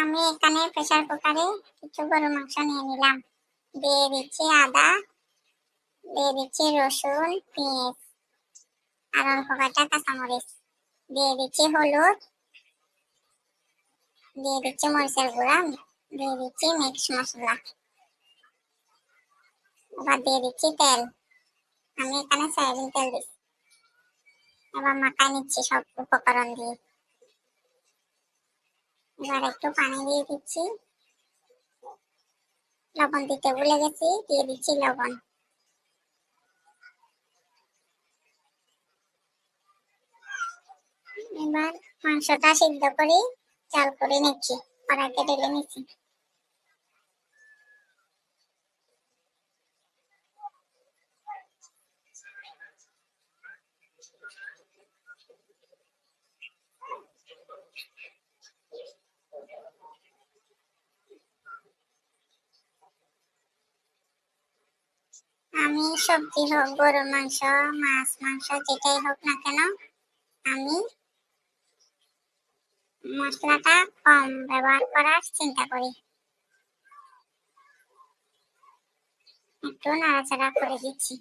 আমি এখানে প্রেসার কুকারে কিছু গরু মাংস নিয়ে নিলাম। দিয়ে দিচ্ছি আদা, দিয়ে দিচ্ছি রসুন, পেঁয়াজ আর অল্প কটা কাঁচামরিচ। দিয়ে দিচ্ছি হলুদ, দিয়ে দিচ্ছি মরিচের গুঁড়া, দিয়ে দিচ্ছি মিক্স মশলা। এবার দিয়ে দিচ্ছি তেল। আমি এখানে সয়াবিন তেল দিচ্ছি। এবার মাখায় নিচ্ছি সব উপকরণ দিয়ে। এবার একটু পানি দিয়ে দিচ্ছি। লবণ দিতে ভুলে গেছি, দিয়ে দিচ্ছি লবণ। এবার মাংসটা সিদ্ধ করে, চাল করে নিচ্ছি কড়াইতে ঢেলে নিচ্ছি আমি সবজি হোক, গরুর মাংস, মাছ, মাংস, যেটাই হোক না কেন, আমি মশলাটা কম ব্যবহার করার চিন্তা করি। একটু নাড়াচাড়া করে দিচ্ছি।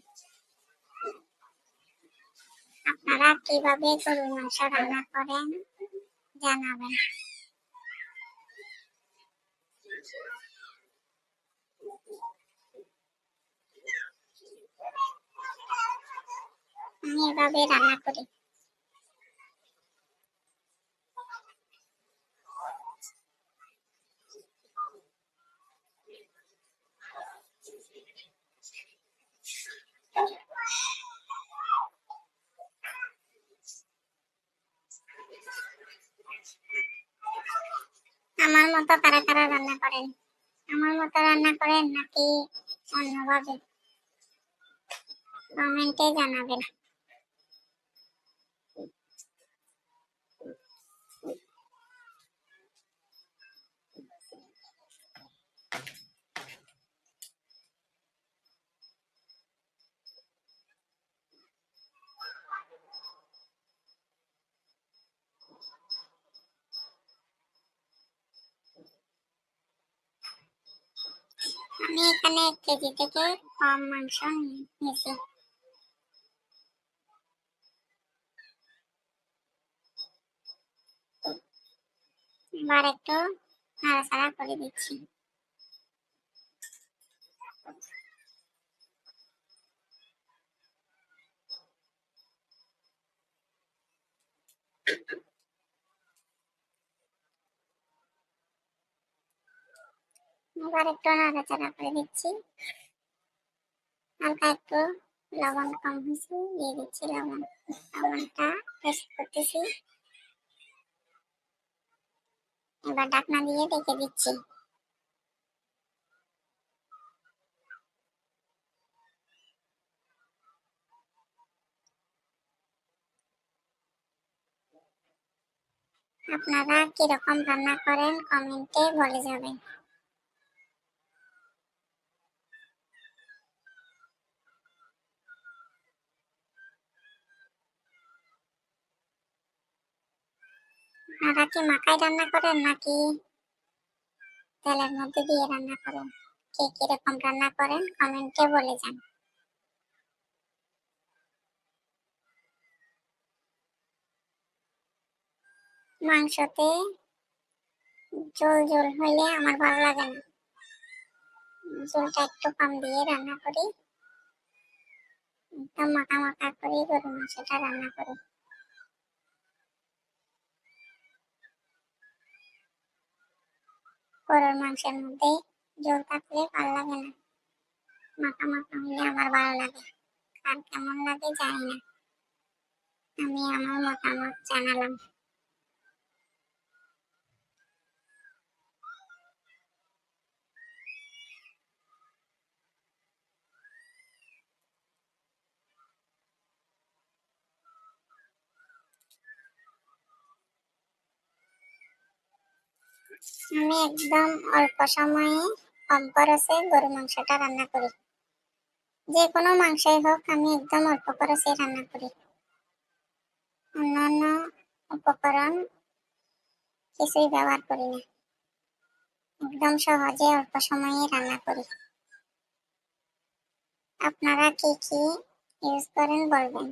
আপনারা কীভাবে গরুর মাংস রান্না করেন জানাবেন। আমি এভাবে রান্না করি। আমার মতো কারা কারা রান্না করেন? আমার মতো রান্না করেন নাকি অন্যভাবে? কমেন্টে জানাবেন। আমি এখানে এক কেজি থেকে কম মাংস নিয়েছি। এবার একটু নাড়াচাড়া করে দিচ্ছি। এবার একটু নাড়াচাড়া করে দিচ্ছি। হালকা একটু লবণ কম হয়েছে, দিয়ে দিচ্ছি লবণ। লবণটা টেস্ট করতেছি। এবার ঢাকনা দিয়ে ঢেকে দিচ্ছি। আপনারা কীরকম রান্না করেন কমেন্টে বলে যাবেন। আপনারা কি মাখায় রান্না করেন নাকি? তেলের মধ্যে দিয়ে রান্না করেন। কে কীরকম রান্না করেন কমেন্টে বলে যান মাংসতে জল ঝোল হইলে আমার ভালো লাগে না। ঝোলটা একটু কম দিয়ে রান্না করি। একদম মাখা মাখা করে গরু মাংসটা রান্না করি। গরুর মাংসের মধ্যে জোর থাকলে ভালো লাগে না। মাখা মাখা হলে আমার ভালো লাগে। আর কেমন লাগে জানি না। আমি আমার মতামত জানালাম। আমি একদম অল্প সময়ে কম গরু মাংসটা রান্না করি। যে কোনো মাংসই হোক, আমি একদম অল্প খরচে রান্না করি। অন্যান্য উপকরণ কিছুই ব্যবহার করি না। একদম সহজে অল্প সময়ে রান্না করি। আপনারা কি কি ইউজ করেন বলবেন?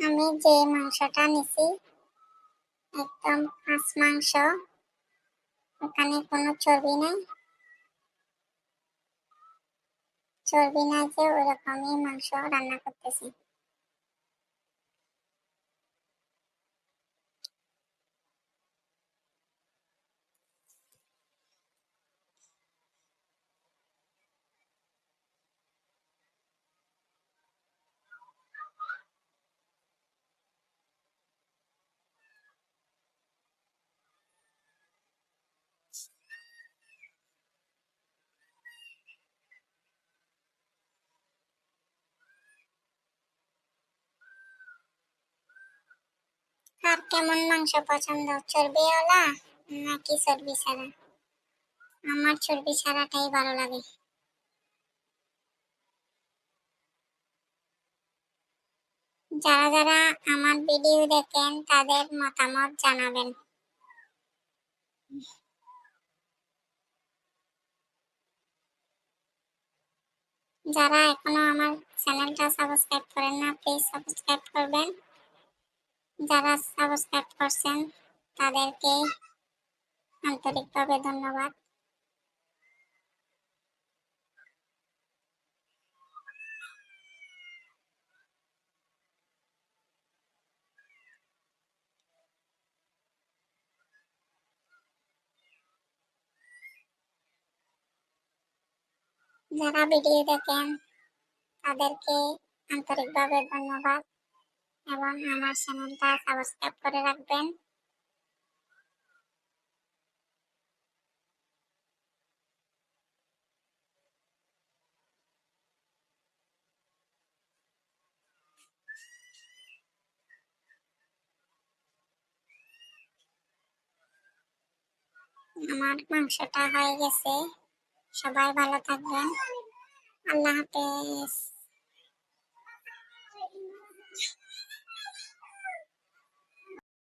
আমি যে মাংসটা নিছি একদম হাঁস মাংস, ওখানে কোনো চর্বি নেই। চর্বি না যে ওরকমই মাংস রান্না করতেছি আর কেমন মাংস পছন্দ? চর্বিওয়ালা নাকি চর্বি ছাড়া? আমার চর্বি ছাড়াটাই ভালো লাগে। যারা যারা আমার ভিডিও দেখেন, তাদের মতামত জানাবেন। যারা এখনও আমার চ্যানেলটা সাবস্ক্রাইব করেন না প্লিজ সাবস্ক্রাইব করবেন। যারা সাবস্ক্রাইব করছেন তাদেরকে আন্তরিকভাবে ধন্যবাদ। যারা ভিডিও দেখেন তাদেরকে আন্তরিকভাবে ধন্যবাদ। এবং আমার চ্যানেলটা সাবস্ক্রাইব করে রাখবেন। আমার মাংসটা হয়ে গেছে। সবাই ভালো থাকবেন। আল্লাহ হাফেজ।